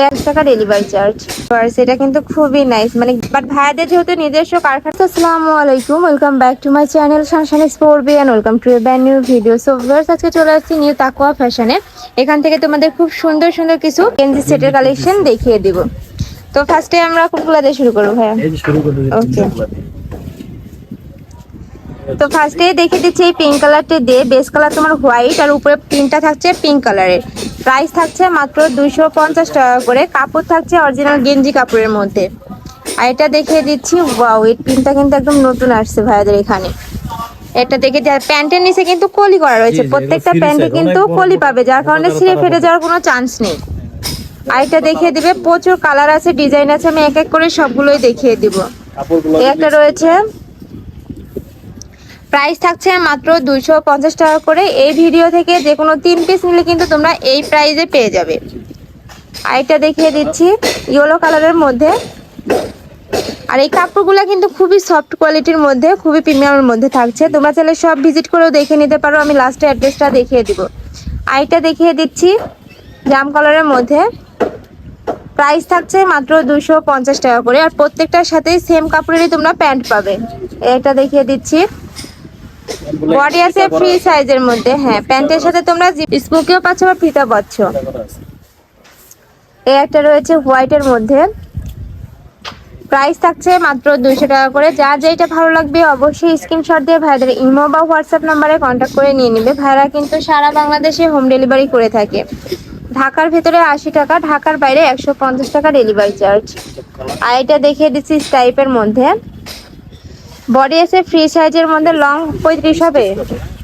এক টাকা delivery charge এটা কিন্তু খুবই নাইস মানে বাট ভাইয়াদের যেহেতু নিজস্ব কারখানা। আসসালামু আলাইকুম welcome back to my channel সানশান sport B and welcome to brand new video so viewers আজকে চলে আসছি নিউ তাকোয়া ফ্যাশনে এখান থেকে তোমাদের খুব সুন্দর সুন্দর কিছু গেঞ্জি সেটের কালেকশন দেখিয়ে দিব। তো ফার্স্টে আমরা কোনগুলো দিয়ে শুরু করব ভাইয়া? এই যে শুরু করে দিচ্ছি Okay. তিনটা দিয়ে। তো ফার্স্টে দেখে দিচ্ছি এই পিঙ্ক কালারটি দিয়ে। বেস কালার তোমার হোয়াইট আর উপরে প্রিন্টটা থাকছে পিঙ্ক কালারের প্রাইস থাকছে মাত্র দুশো পঞ্চাশ টাকা করে। কাপড় থাকছে অরিজিনাল গেঞ্জি কাপড়ের মধ্যে। আর এটা দেখিয়ে দিচ্ছি ওয়াও এই প্রিন্টটা কিন্তু একদম নতুন আসছে ভাইয়াদের এখানে। এটা দেখে যা- প্যান্টের নিচে কিন্তু কলি করা রয়েছে। প্রত্যেকটা প্যান্টে কিন্তু কলি পাবে যার কারণে ছিঁড়ে ফেটে যাওয়ার কোনো চান্স নেই। আর এটা দেখিয়ে দিবে প্রচুর কালার আছে ডিজাইন আছে আমি এক এক করে সবগুলোই দেখিয়ে দিব। একটা রয়েছে প্রাইস থাকছে মাত্র দুইশো পঞ্চাশ টাকা করে। এই ভিডিও থেকে যে কোনো তিন পিস নিলে কিন্তু তোমরা এই প্রাইজে পেয়ে যাবে। আর এটা দেখিয়ে দিচ্ছি ইয়েলো কালারের মধ্যে। আর এই কাপড়গুলো কিন্তু খুবই সফট কোয়ালিটির মধ্যে, খুবই প্রিমিয়ামের মধ্যে থাকছে। তোমরা চাইলে সব ভিজিট করেও দেখে নিতে পারো, আমি লাস্টে অ্যাড্রেসটা দেখিয়ে দিব। আর এটা দেখিয়ে দিচ্ছি, জাম কালারের মধ্যে। প্রাইস থাকছে মাত্র দুশো টাকা করে। আর প্রত্যেকটার সাথেই সেম কাপড়েরই তোমরা প্যান্ট পাবে। এটা দেখিয়ে দিচ্ছি। বডি আছে ফ্রি সাইজের মধ্যে হ্যাঁ প্যান্টের সাথে তোমরা স্মোকিও পাচ্ছ বা ফিতা পাচ্ছ। এই একটা রয়েছে হোয়াইটের মধ্যে। প্রাইস থাকছে মাত্র দুইশো টাকা করে। যা যেটা ভালো লাগবে অবশ্যই স্ক্রিনশট দিয়ে ভাইদের ইমো বা হোয়াটসঅ্যাপ নাম্বারে কন্ট্যাক্ট করে নিয়ে নেবে। ভাইরা কিন্তু সারা বাংলাদেশে হোম ডেলিভারি করে থাকে। ঢাকার ভেতরে আশি টাকা ঢাকার বাইরে একশো পঞ্চাশ টাকা ডেলিভারি চার্জ আর এটা দেখিয়ে দিচ্ছি টাইপের মধ্যে। বডি আছে ফ্রি সাইজের মধ্যে লং পঁয়ত্রিশ হবে?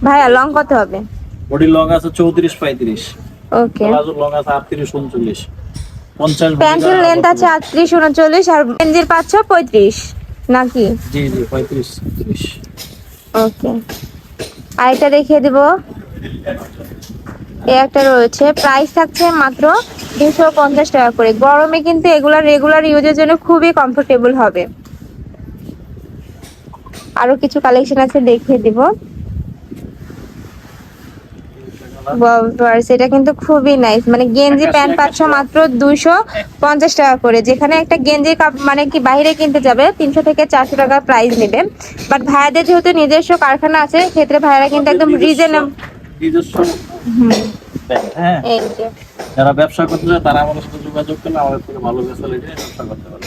ভাইয়া লং কত হবে? বডি লং আছে চৌত্রিশ পঁয়ত্রিশ। ওকে প্লাজো লং আছে আটত্রিশ উনচল্লিশ। পঞ্চাশ বডি প্যান্টের লেন্থ আছে আটত্রিশ উনচল্লিশ আর গেঞ্জির পাচ্ছ পঁয়ত্রিশ নাকি? জি জি পঁয়ত্রিশ ত্রিশ। ওকে আর এটা দেখিয়ে দিব। এ একটা রয়েছে। প্রাইস থাকছে মাত্র দুশো পঞ্চাশ টাকা করে। গরমে কিন্তু এগুলা রেগুলার ইউজের জন্য খুবই কমফোর্টেবল হবে। আরও কিছু কালেকশন আছে দেখিয়ে দিব। এটা কিন্তু খুবই নাইস মানে গেঞ্জি প্যান্ট পাচ্ছ মাত্র দুশো পঞ্চাশ টাকা করে। যেখানে একটা গেঞ্জির কাপ মানে কি বাইরে কিনতে যাবে তিনশো থেকে চারশো টাকা প্রাইস নেবে। বাট ভাইয়াদের যেহেতু নিজস্ব কারখানা আছে ক্ষেত্রে ভাইয়ারা কিন্তু একদম রিজনেবল হ্যাঁ। যারা ব্যবসা করতে চায় তারা আমাদের সাথে যোগাযোগ করলে আমাদের থেকে ভালো ফ্যাসিলিটি ব্যবসা করতে পারে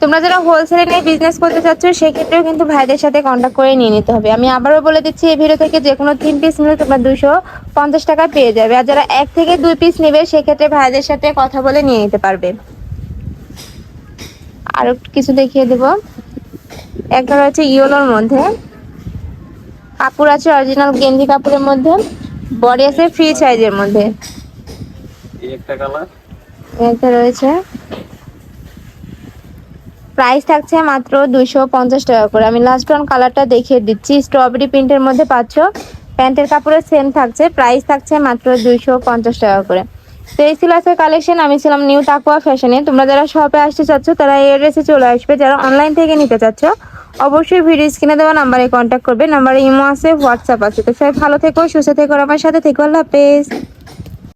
তোমরা যারা হোলসেলে নিয়ে বিজনেস করতে চাচ্ছ সেক্ষেত্রেও কিন্তু ভাইদের সাথে কন্ট্যাক্ট করে নিয়ে নিতে হবে। আমি আবারও বলে দিচ্ছি এই ভিডিও থেকে যে কোনো তিন পিস নিলে তোমরা দুশো পঞ্চাশ টাকা পেয়ে যাবে। আর যারা এক থেকে দুই পিস নেবে সেক্ষেত্রে ভাইদের সাথে কথা বলে নিয়ে নিতে পারবে। আরও কিছু দেখিয়ে দেব। একটা রয়েছে ইয়োলোর মধ্যে। কাপড় আছে অরিজিনাল গেঞ্জি কাপড়ের মধ্যে। বডি আছে ফ্রি সাইজের মধ্যে। এই একটা কালার একটা রয়েছে। প্রাইস থাকছে মাত্র দুইশো পঞ্চাশ টাকা করে। আমি লাস্ট ওয়ান কালারটা দেখিয়ে দিচ্ছি। স্ট্রবেরি প্রিন্টের মধ্যে পাচ্ছ। প্যান্টের কাপড়ের সেম থাকছে। প্রাইস থাকছে মাত্র দুইশো পঞ্চাশ টাকা করে। তো এই ছিল কালেকশন আমি ছিলাম নিউ তাকুয়া ফ্যাশনে তোমরা যারা শপে আসতে চাচ্ছ, তারা এই অ্যাড্রেসে চলে আসবে। যারা অনলাইন থেকে নিতে চাচ্ছ, অবশ্যই ভিডিও স্ক্রিনে দেওয়া নাম্বারে কন্ট্যাক্ট করবে। নাম্বারে ইমো আছে হোয়াটসঅ্যাপ আছে। তো সবাই ভালো থেকো, সুস্থ থেকো আমার সাথে থেকো। আল্লাহ হাফেজ।